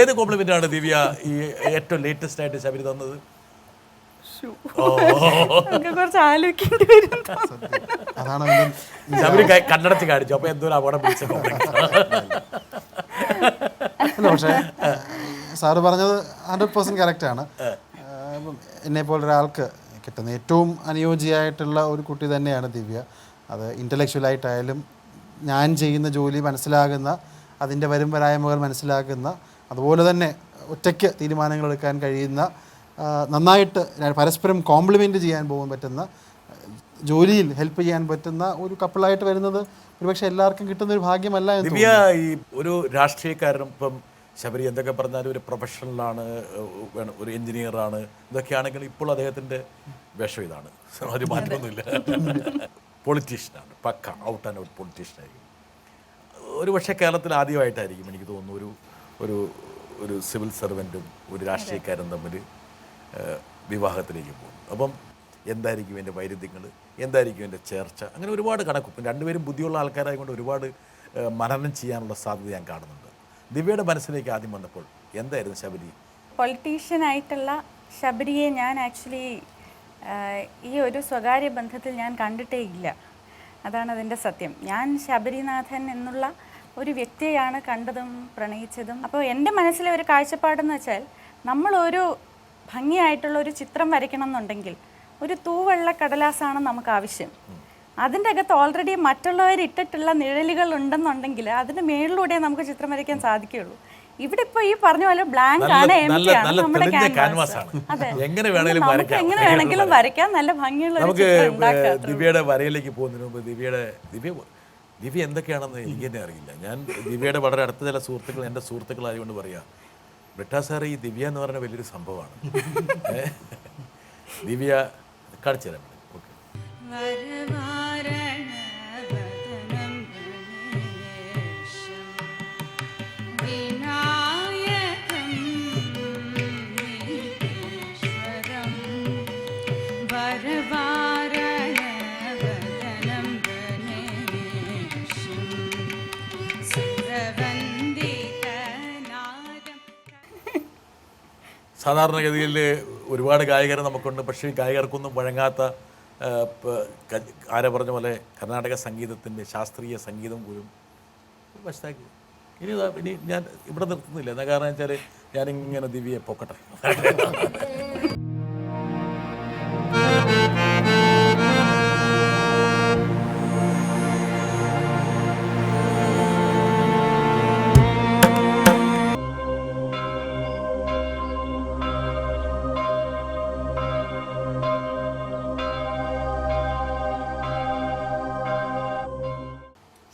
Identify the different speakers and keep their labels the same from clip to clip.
Speaker 1: ഏത് കോംപ്ലിമെന്റ് ആണ് ദിവ്യ ഈ ഏറ്റവും ലേറ്റസ്റ്റ് ആയിട്ട് ശബരി തന്നത്?
Speaker 2: കുറച്ച് ആലോചിക്കേണ്ടി വരും.
Speaker 3: അതാണ്
Speaker 1: ശബരി കണ്ണടച്ച് കാണിച്ചു. അപ്പൊ എന്തോ അപകടം പിടിച്ച കോംപ്ലിമെന്റ്
Speaker 3: പക്ഷേ സാറ് പറഞ്ഞത് ഹൺഡ്രഡ് പേഴ്സന്റ് കറക്റ്റാണ് എന്നെ പോലൊരാൾക്ക് കിട്ടുന്ന ഏറ്റവും അനുയോജ്യമായിട്ടുള്ള ഒരു കുട്ടി തന്നെയാണ് ദിവ്യ. അത് ഇന്റലക്ച്വലായിട്ടായാലും ഞാൻ ചെയ്യുന്ന ജോലി മനസ്സിലാകുന്ന അതിന്റെ വരും വരായ്മകൾ മനസ്സിലാക്കുന്ന അതുപോലെ തന്നെ ഒറ്റയ്ക്ക് തീരുമാനങ്ങൾ എടുക്കാൻ കഴിയുന്ന നന്നായിട്ട് പരസ്പരം കോംപ്ലിമെന്റ് ചെയ്യാൻ പോകാൻ പറ്റുന്ന ജോലിയിൽ ഹെൽപ്പ് ചെയ്യാൻ പറ്റുന്ന ഒരു കപ്പിളായിട്ട് വരുന്നത് ഒരുപക്ഷെ എല്ലാവർക്കും കിട്ടുന്ന ഒരു ഭാഗ്യമല്ല
Speaker 1: ദിവ്യ ഈ ഒരു രാഷ്ട്രീയക്കാരനും ഇപ്പം ശബരി എന്തൊക്കെ പറഞ്ഞാലും ഒരു പ്രൊഫഷണലാണ് വേണം ഒരു എഞ്ചിനീയറാണ് ഇതൊക്കെയാണെങ്കിൽ ഇപ്പോൾ അദ്ദേഹത്തിന്റെ വേഷം ഇതാണ്. ഒരു മാറ്റമൊന്നുമില്ല. പൊളിറ്റീഷ്യനാണ് പക്ക ഔട്ട് ആൻഡ് ഔട്ട് പൊളിറ്റീഷ്യനായിരിക്കും ഒരു പക്ഷേ കേരളത്തിൽ ആദ്യമായിട്ടായിരിക്കും എനിക്ക് തോന്നുന്നു ഒരു ഒരു ഒരു സിവിൽ സർവന്റും ഒരു രാഷ്ട്രീയക്കാരും തമ്മിൽ വിവാഹത്തിലേക്ക് പോകും അപ്പം എന്തായിരിക്കും എന്റെ വൈരുദ്ധ്യങ്ങൾ എന്തായിരിക്കും എന്റെ ചേർച്ച? അങ്ങനെ ഒരുപാട് കണക്കും. രണ്ടുപേരും ബുദ്ധിയുള്ള ആൾക്കാരായതുകൊണ്ട് ഒരുപാട് മനനം ചെയ്യാനുള്ള സാധ്യത ഞാൻ കാണുന്നുണ്ട്. ദിവ്യയുടെ മനസ്സിലേക്ക് ആദ്യം വന്നപ്പോൾ എന്തായിരുന്നു ശബരി?
Speaker 2: പൊളിറ്റീഷ്യനായിട്ടുള്ള ശബരിയെ ഞാൻ ആക്ച്വലി ഈ ഒരു സ്വകാര്യ ബന്ധത്തിൽ ഞാൻ കണ്ടിട്ടേ ഇല്ല. അതാണ് അതിന്റെ സത്യം. ഞാൻ ശബരിനാഥൻ എന്നുള്ള ഒരു വ്യക്തിയെയാണ് കണ്ടതും പ്രണയിച്ചതും. അപ്പോൾ എന്റെ മനസ്സിലെ ഒരു കാഴ്ചപ്പാടെന്ന് വെച്ചാൽ നമ്മളൊരു ഭംഗിയായിട്ടുള്ള ഒരു ചിത്രം വരയ്ക്കണം എന്നുണ്ടെങ്കിൽ ഒരു തൂവെള്ള കടലാസാണ് നമുക്ക് ആവശ്യം. അതിന്റെ അകത്ത് ഓൾറെഡി മറ്റുള്ളവർ ഇട്ടിട്ടുള്ള നിഴലുകൾ ഉണ്ടെന്നുണ്ടെങ്കിൽ അതിന് മേളിലൂടെ നമുക്ക് ചിത്രം വരയ്ക്കാൻ സാധിക്കുകയുള്ളൂ. ഇവിടെ ഇപ്പൊ ഈ പറഞ്ഞ പോലെ ബ്ലാങ്ക് ആണ് നമ്മുടെ canvas.
Speaker 1: ആണ്.
Speaker 2: അതെ.
Speaker 1: എങ്ങനെ
Speaker 2: വേണമെങ്കിലും വരയ്ക്കാം. നല്ല ഭംഗിയുള്ള
Speaker 1: നമുക്ക്. ദിവ്യയുടെ വരയിലേക്ക് പോകുന്നതിന് മുമ്പ് ദിവ്യയുടെ ദിവ്യ ദിവ്യ എന്തൊക്കെയാണെന്ന് എനിക്ക് തന്നെ അറിയില്ല. ഞാൻ ദിവ്യയുടെ വളരെ അടുത്ത ചില സുഹൃത്തുക്കൾ എന്റെ സുഹൃത്തുക്കളായതുകൊണ്ട് പറയാം ബ്രിട്ടാ സാർ ഈ ദിവ്യ എന്ന് പറഞ്ഞ വലിയൊരു സംഭവമാണ്. ദിവ്യ കാണിച്ചു തരാം. ഓക്കെ. സാധാരണഗതിയിൽ ഒരുപാട് ഗായകർ നമുക്കുണ്ട് പക്ഷേ ഈ ഗായകർക്കൊന്നും വഴങ്ങാത്ത ആരെ പറഞ്ഞ പോലെ കർണാടക സംഗീതത്തിന്റെ ശാസ്ത്രീയ സംഗീതം പോലും വശത്താക്കി. ഇനി ഇനി ഞാൻ ഇവിടെ നിർത്തുന്നില്ല. എന്നാ കാരണം വെച്ചാൽ ഞാനിങ്ങനെ ദിവ്യയെ പൊക്കട്ടെ.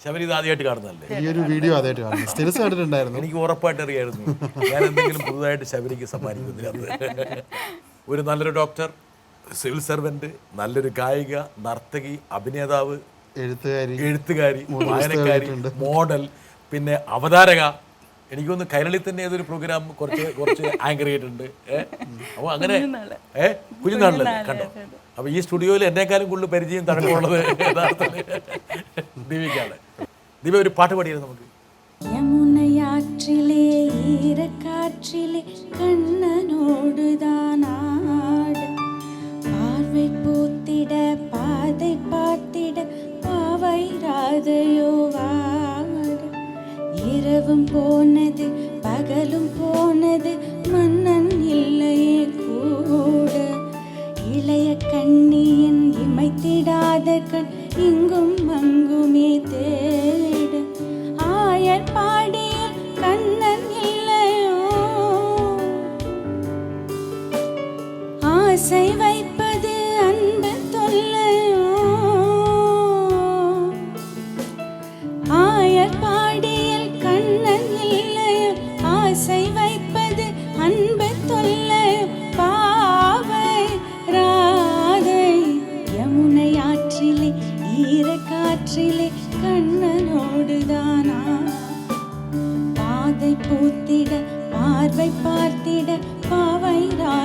Speaker 1: ശബരി ഇത് ആദ്യമായിട്ട് കാണുന്നതല്ലേ?
Speaker 3: ഈ ഒരു വീഡിയോ ആദ്യമായിട്ട് കാണുന്നു. സ്റ്റിൽസ് കണ്ടിട്ടുണ്ടായിരുന്നു.
Speaker 1: എനിക്ക് ഉറപ്പായിട്ട് അറിയായിരുന്നു ഞാൻ എന്തെങ്കിലും പുതുതായിട്ട് ശബരിക്ക് സമ്മാനിക്കുന്നില്ല ഒരു നല്ലൊരു ഡോക്ടർ സിവിൽ സർവന്റ് നല്ലൊരു ഗായിക നർത്തകി അഭിനേതാവ്
Speaker 3: എഴുത്തുകാരി
Speaker 1: എഴുത്തുകാരി വായനക്കാരി മോഡൽ പിന്നെ അവതാരക. എനിക്കൊന്ന് കൈരളി തന്നെ ഏതൊരു പ്രോഗ്രാം കുറച്ച് കുറച്ച് ആങ്കർ ചെയ്തിട്ടുണ്ട്. ഏഹ് അപ്പൊ അങ്ങനെ ഏഹ് കുഞ്ഞുനാളിലല്ലേ? കണ്ടോ? അപ്പൊ ഈ സ്റ്റുഡിയോയിൽ എന്നെക്കാളും കൂടുതൽ പരിചയം തടവുള്ളത് യഥാർത്ഥത്തിൽ ദിവ്യക്കാണ് ദിവ്യ ഒരു പാട്ട് പാടിയത് നമുക്ക്
Speaker 4: யமுனையாற்றிலே ஈரக்காற்றிலே கண்ணனோடுதான் ஆட பார்வை பூத்திட பாதை பார்த்திட பாவை ராதையோ வாட இரவும் போனது பகலும் போனது மன்னன் இல்லையே கூட இளைய கண்ணியின் இமைத்திடாத கண் இங்கும் அங்குமே வைப்பது அன்பு தொல்லையோ? ஆயர் கண்ணன் இல்லையோ? ஆசை வைப்பது அன்பு தொல்லையோ? பாவை ராதை யமுனை ஆற்றிலே ஈரக்காற்றிலே கண்ணனோடுதானா பாதை பூத்திட பார்வை பார்த்திட பாவை ரா